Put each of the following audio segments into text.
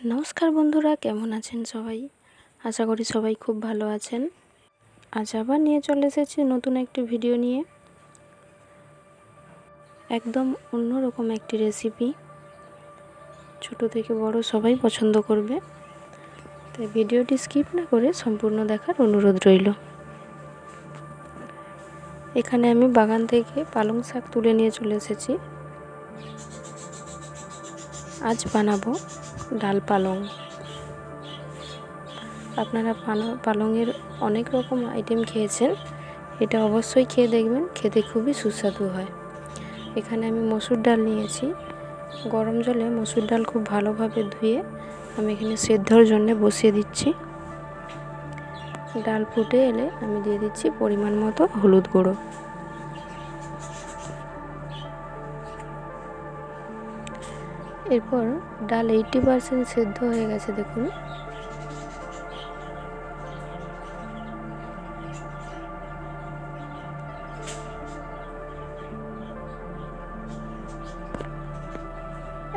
নমস্কার বন্ধুরা, কেমন আছেন সবাই? আশা করি সবাই খুব ভালো আছেন। আজ আবার নিয়ে চলে এসেছি নতুন একটি ভিডিও নিয়ে। একদম অন্যরকম একটি রেসিপি ছোট থেকে বড় সবাই পছন্দ করবে। তাই ভিডিওটি স্কিপ না করে সম্পূর্ণ দেখার অনুরোধ রইল। এখানে আমি বাগান থেকে পালং শাক তুলে নিয়ে চলে এসেছি। আজ বানাবো ডাল পালং। আপনারা পালংয়ের অনেক রকম আইটেম খেয়েছেন। এটা অবশ্যই খেয়ে দেখবেন, খেতে খুবই সুস্বাদু হয়। এখানে আমি মসুর ডাল নিয়েছি। গরম জলে মসুর ডাল খুব ভালোভাবে ধুয়ে আমি এখানে সেদ্ধর জন্য বসিয়ে দিচ্ছি। ডাল ফুটে এলে আমি দিয়ে দিচ্ছি পরিমাণ মতো হলুদ গুঁড়ো। এরপর ডাল এইটি পারসেন্ট সেদ্ধ হয়ে গেছে, দেখুন।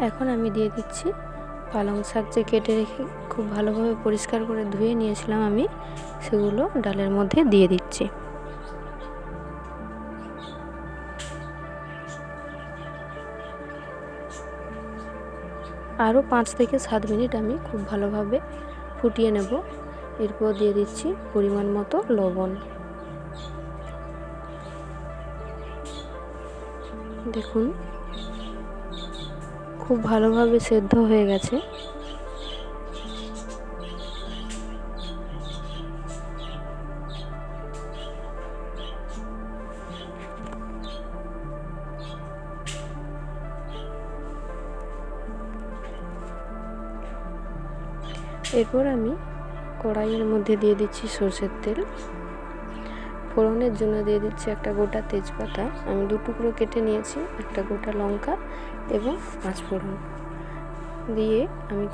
এখন আমি দিয়ে দিচ্ছি পালং শাক যে কেটে রেখে খুব ভালোভাবে পরিষ্কার করে ধুয়ে নিয়েছিলাম আমি, সেগুলো ডালের মধ্যে দিয়ে দিচ্ছি। আরও পাঁচ থেকে সাত মিনিট আমি খুব ভালোভাবে ফুটিয়ে নেব। এরপর দিয়ে দিচ্ছি পরিমাণ মতো লবণ। দেখুন, খুব ভালোভাবে সেদ্ধ হয়ে গেছে। এরপর আমি কড়াইয়ের মধ্যে দিয়ে দিচ্ছি সর্ষের তেল। ফোড়নের জন্য দিয়ে দিচ্ছি একটা গোটা তেজপাতা। আমি দু টুকরো কেটে নিয়েছি, একটা গোটা লঙ্কা এবং পাঁচ ফোড়ন। দিয়ে আমি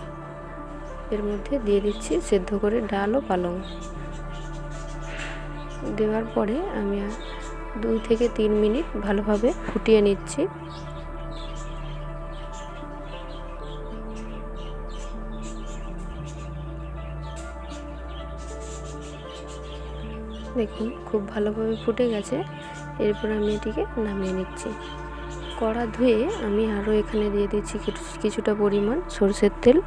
এর মধ্যে দিয়ে দিচ্ছি সেদ্ধ করে ডাল ও পালং। দেওয়ার পরে আমি দুই থেকে তিন মিনিট ভালোভাবে ফুটিয়ে নিচ্ছি। দেখুন, খুব ভালোভাবে ফুটে গেছে। এরপর আমি এটিকে নামিয়ে নিচ্ছি। কড়া ধুয়ে আমি আরও এখানে দিয়ে দিচ্ছি কিছুটা পরিমাণ সরষের তেল।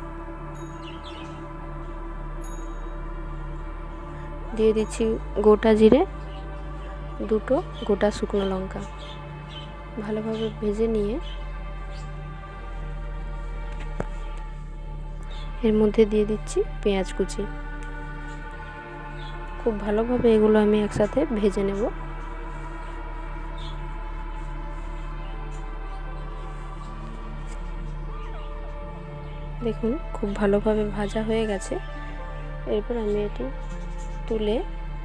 দিয়ে দিচ্ছি গোটা জিরে, দুটো গোটা শুকনো লঙ্কা। ভালোভাবে ভেজে নিয়ে এর মধ্যে দিয়ে দিচ্ছি পেঁয়াজ কুচি। খুব ভালোভাবে এগুলো আমি একসাথে ভেজে নেব। দেখুন, খুব ভালোভাবে ভাজা হয়ে গেছে। এরপর আমি এটি তুলে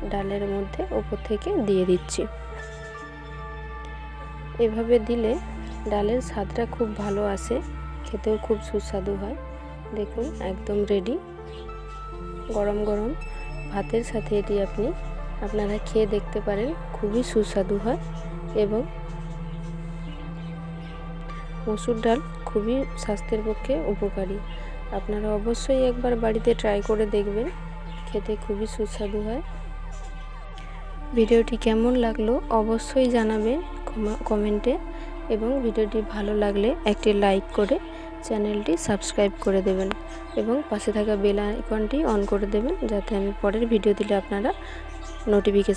ডালের মধ্যে ওপর থেকে দিয়ে দিচ্ছি। এভাবে দিলে ডালের স্বাদটা খুব ভালো আসে, খেতেও খুব সুস্বাদু হয়। দেখুন, একদম রেডি গরম গরম। ভাতের সাথে এটি আপনি আপনারা খেয়ে দেখতে পারেন। খুবই সুস্বাদু হয় এবং মসুর ডাল খুবই স্বাস্থ্যের পক্ষে উপকারী। আপনারা অবশ্যই একবার বাড়িতে ট্রাই করে দেখবেন। খেতে খুবই সুস্বাদু হয়। ভিডিওটি কেমন লাগল অবশ্যই জানাবেন কমেন্টে এবং ভিডিওটি ভালো লাগলে একটি লাইক করে চ্যানেলটি সাবস্ক্রাইব করে দেবেন এবং পাশে থাকা বেল আইকনটি অন করে দেবেন যাতে আমি পরের ভিডিও দিলে আপনারা নোটিফিকেশান